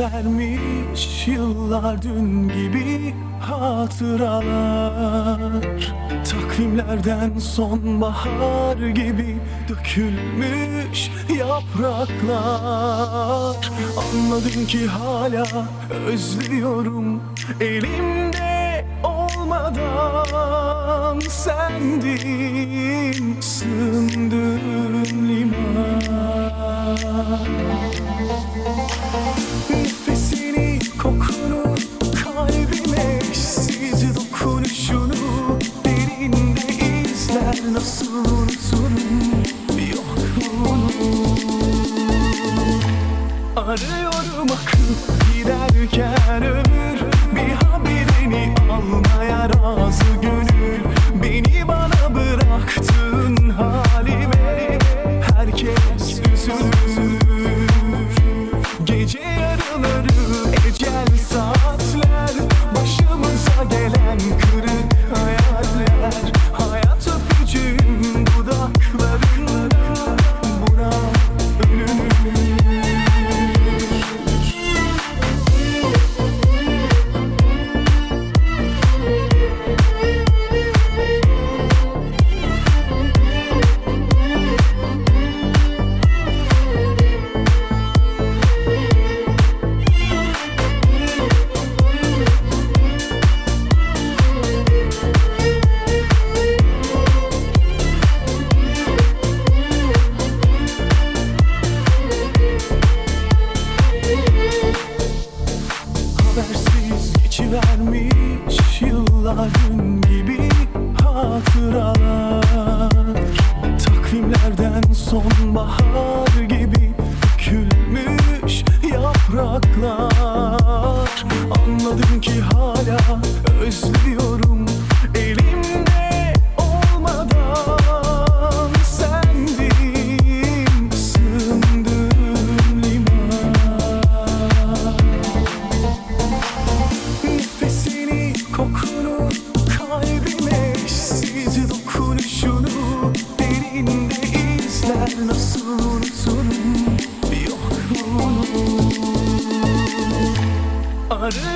Vermiş yıllar dün gibi hatıralar. Takvimlerden sonbahar gibi dökülmüş yapraklar. Anladım ki hala özlüyorum elimde olmadan. Sendin sığındığım liman nasıl unuturum yokluğunu Arıyorum akıp giderken ömür dün gibi hatıralar. Takvimlerden sonbahar gibi dökülmüş yapraklar. Anladım ki hala özlüyorum elimde Arıyorum akıp giderken ömür